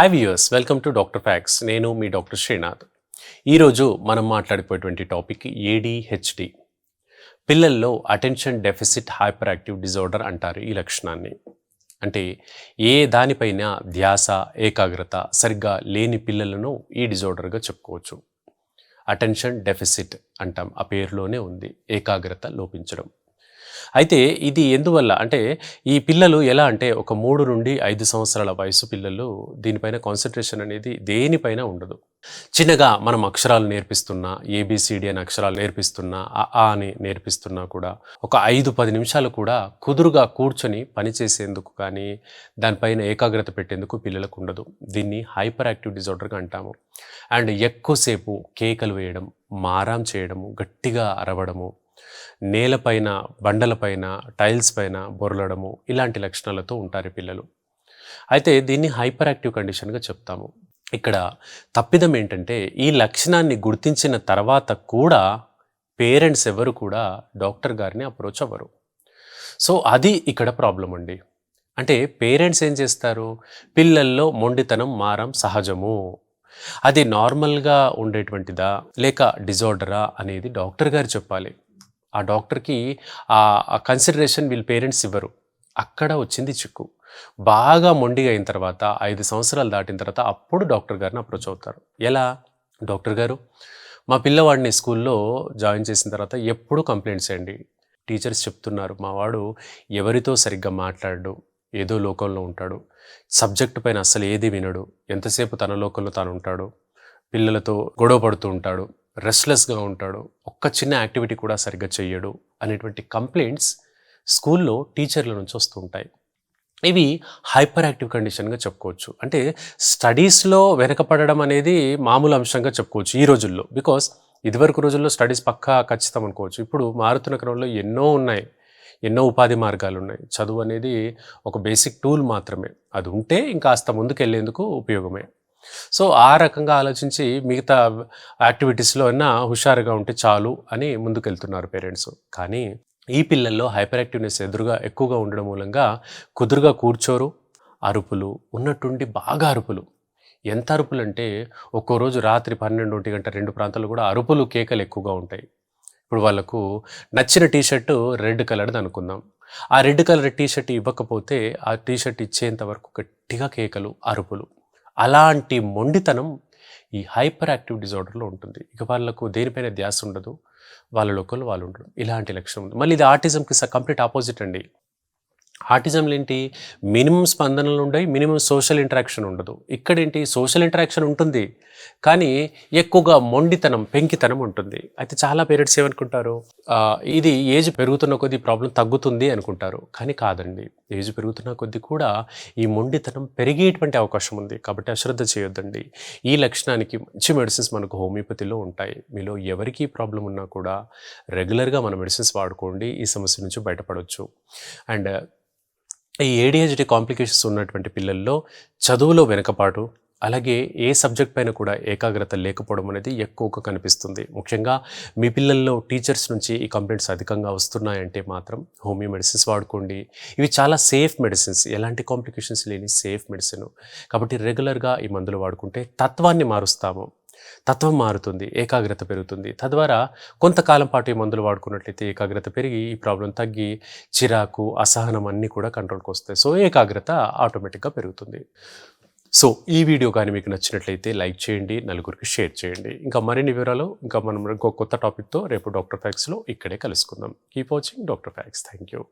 Hi viewers welcome to doctor facts నేను మీ doctor Srinath ఈరోజు మనం మాట్లాడిపోయేటువంటి టాపిక్ ఏడిహెచ్డి పిల్లల్లో attention deficit hyper active disorder అంటారు ఈ లక్షణాన్ని. అంటే ఏ దానిపైన ధ్యాస ఏకాగ్రత సరిగ్గా లేని పిల్లలను ఈ డిజార్డర్గా చెప్పుకోవచ్చు. అటెన్షన్ డెఫిసిట్ అంటాం ఆ పేరులోనే ఉంది ఏకాగ్రత లోపించడం. అయితే ఇది ఎందువల్ల? అంటే ఈ పిల్లలు ఎలా అంటే ఒక మూడు నుండి ఐదు సంవత్సరాల వయసు పిల్లలు దీనిపైన కాన్సన్ట్రేషన్ అనేది దేనిపైన ఉండదు. చిన్నగా మనం అక్షరాలు నేర్పిస్తున్నా ఏబిసిడి అని అక్షరాలు నేర్పిస్తున్నా ఆ అని నేర్పిస్తున్నా కూడా ఒక ఐదు పది నిమిషాలు కూడా కుదురుగా కూర్చొని పని చేసేందుకు కానీ దానిపైన ఏకాగ్రత పెట్టేందుకు పిల్లలకు ఉండదు. దీన్ని హైపర్ యాక్టివ్ డిజార్డర్గా అంటాము. అండ్ ఎక్కువసేపు కేకలు వేయడం మారాం చేయడము గట్టిగా అరవడము నేలపైన బండలపైన టైల్స్ పైన బొరలడము ఇలాంటి లక్షణాలతో ఉంటారు పిల్లలు. అయితే దీన్ని హైపర్ యాక్టివ్ కండిషన్గా చెప్తాము. ఇక్కడ తప్పిదం ఏంటంటే ఈ లక్షణాన్ని గుర్తించిన తర్వాత కూడా పేరెంట్స్ ఎవరు కూడా డాక్టర్ గారిని అప్రోచ్ అవ్వరు. సో అది ఇక్కడ ప్రాబ్లం అండి. అంటే పేరెంట్స్ ఏం చేస్తారు? పిల్లల్లో మొండితనం మారం సహజము. అది నార్మల్గా ఉండేటువంటిదా? లేక డిజార్డరా? అనేది డాక్టర్ గారు చెప్పాలి. ఆ డాక్టర్కి ఆ కన్సిడరేషన్ వీళ్ళ పేరెంట్స్ ఇవ్వరు. అక్కడ వచ్చింది చిక్కు. బాగా మొండిగా అయిన తర్వాత ఐదు సంవత్సరాలు దాటిన తర్వాత అప్పుడు డాక్టర్ గారిని అప్రోచ్ అవుతారు. ఎలా? డాక్టర్ గారు మా పిల్లవాడిని స్కూల్లో జాయిన్ చేసిన తర్వాత ఎప్పుడూ కంప్లైంట్స్ చేయండి టీచర్స్ చెప్తున్నారు మా వాడు ఎవరితో సరిగ్గా మాట్లాడు ఏదో లోకంలో ఉంటాడు. సబ్జెక్ట్ పైన అస్సలు ఏది వినడు ఎంతసేపు తన లోకంలో తాను ఉంటాడు పిల్లలతో గొడవ పడుతూ ఉంటాడు. రెస్ట్లెస్గా ఉంటాడు. ఒక్క చిన్న యాక్టివిటీ కూడా సరిగ్గా చెయ్యడు అనేటువంటి కంప్లైంట్స్ స్కూల్లో టీచర్ల నుంచి వస్తూ ఉంటాయి ఇవి హైపర్ యాక్టివ్ కండిషన్గా చెప్పుకోవచ్చు. అంటే స్టడీస్లో వెనకపడడం అనేది మామూలు అంశంగా చెప్పుకోవచ్చు ఈ రోజుల్లో. బికాస్ ఇదివరకు రోజుల్లో స్టడీస్ పక్కా ఖచ్చితం అనుకోవచ్చు. ఇప్పుడు మారుతున్న క్రమంలో ఎన్నో ఉన్నాయి. ఎన్నో ఉపాధి మార్గాలు ఉన్నాయి. చదువు అనేది ఒక బేసిక్ టూల్ మాత్రమే. అది ఉంటే ఇంకాస్త ముందుకు వెళ్ళేందుకు ఉపయోగమే. సో ఆ రకంగా ఆలోచించి మిగతా యాక్టివిటీస్లో అయినా హుషారుగా ఉంటే చాలు అని ముందుకెళ్తున్నారు పేరెంట్స్. కానీ ఈ పిల్లల్లో హైపర్ యాక్టివ్నెస్ ఎదురుగా ఎక్కువగా ఉండడం మూలంగా కుదురుగా కూర్చోరు అరుపులు ఉన్నట్టుండి బాగా అరుపులు. ఎంత అరుపులు అంటే ఒక్కో రోజు రాత్రి పన్నెండు ఒంటి గంట రెండు ప్రాంతాల్లో కూడా అరుపులు కేకలు ఎక్కువగా ఉంటాయి. ఇప్పుడు వాళ్ళకు నచ్చిన టీషర్టు రెడ్ కలర్ది అనుకుందాం. ఆ రెడ్ కలర్ టీషర్ట్ ఇవ్వకపోతే ఆ టీషర్ట్ ఇచ్చేంత వరకు గట్టిగా కేకలు అరుపులు. అలాంటి మొండితనం ఈ హైపర్ యాక్టివ్ డిజార్డర్లో ఉంటుంది. ఇక వాళ్ళకు దేనిపైన ధ్యాస ఉండదు. వాళ్ళ లోకల్ వాళ్ళు ఉండరు. ఇలాంటి లక్షణం ఉంది. మళ్ళీ ఇది ఆర్టిజంకి కంప్లీట్ ఆపోజిట్ అండి. ఆర్టిజంలు ఏంటి మినిమం స్పందనలు ఉండవు మినిమం సోషల్ ఇంటరాక్షన్ ఉండదు. ఇక్కడేంటి? సోషల్ ఇంటరాక్షన్ ఉంటుంది. కానీ ఎక్కువగా మొండితనం పెంకితనం ఉంటుంది. అయితే చాలా పేరెంట్స్ ఏమనుకుంటారు? ఇది ఏజ్ పెరుగుతున్న కొద్దీ ప్రాబ్లం తగ్గుతుంది అనుకుంటారు. కానీ కాదండి. ఏజ్ పెరుగుతున్న కొద్దీ కూడా ఈ మొండితనం పెరిగేటువంటి అవకాశం ఉంది. కాబట్టి అశ్రద్ధ చేయొద్దండి. ఈ లక్షణానికి మంచి మెడిసిన్స్ మనకు హోమియోపతిలో ఉంటాయి. మీలో ఎవరికి ప్రాబ్లం ఉన్నా కూడా రెగ్యులర్గా మన మెడిసిన్స్ వాడుకోండి. ఈ సమస్య నుంచి బయటపడవచ్చు అండ్ ఈ ఏడిహెచ్డి కాంప్లికేషన్స్ ఉన్నటువంటి పిల్లల్లో చదువులో వెనకపాటు అలాగే ఏ సబ్జెక్ట్ పైన కూడా ఏకాగ్రత లేకపోవడం అనేది ఎక్కువగా కనిపిస్తుంది. ముఖ్యంగా మీ పిల్లల్లో టీచర్స్ నుంచి ఈ కంప్లైంట్స్ అధికంగా వస్తున్నాయంటే మాత్రం హోమియో మెడిసిన్స్ వాడుకోండి. ఇవి చాలా సేఫ్ మెడిసిన్స్ ఎలాంటి కాంప్లికేషన్స్ లేని సేఫ్ మెడిసిన్ కాబట్టి రెగ్యులర్గా ఈ మందులు వాడుకుంటే తత్వాన్ని మారుస్తాము. తత్వం మారుతుంది ఏకాగ్రత పెరుగుతుంది. తద్వారా కొంతకాలం పాటు ఈ మందులు వాడుకున్నట్లయితే ఏకాగ్రత పెరిగి ఈ ప్రాబ్లం తగ్గి చిరాకు అసహనం అన్నీ కూడా కంట్రోల్కి వస్తాయి. సో ఏకాగ్రత ఆటోమేటిక్గా పెరుగుతుంది. సో ఈ వీడియో కానీ మీకు నచ్చినట్లయితే లైక్ చేయండి నలుగురికి షేర్ చేయండి. ఇంకా మరిన్ని వివరాలు ఇంకా మనం ఇంకో కొత్త టాపిక్తో రేపు డాక్టర్ ఫ్యాక్స్లో ఇక్కడే కలుసుకుందాం. Keep watching doctor facts thank you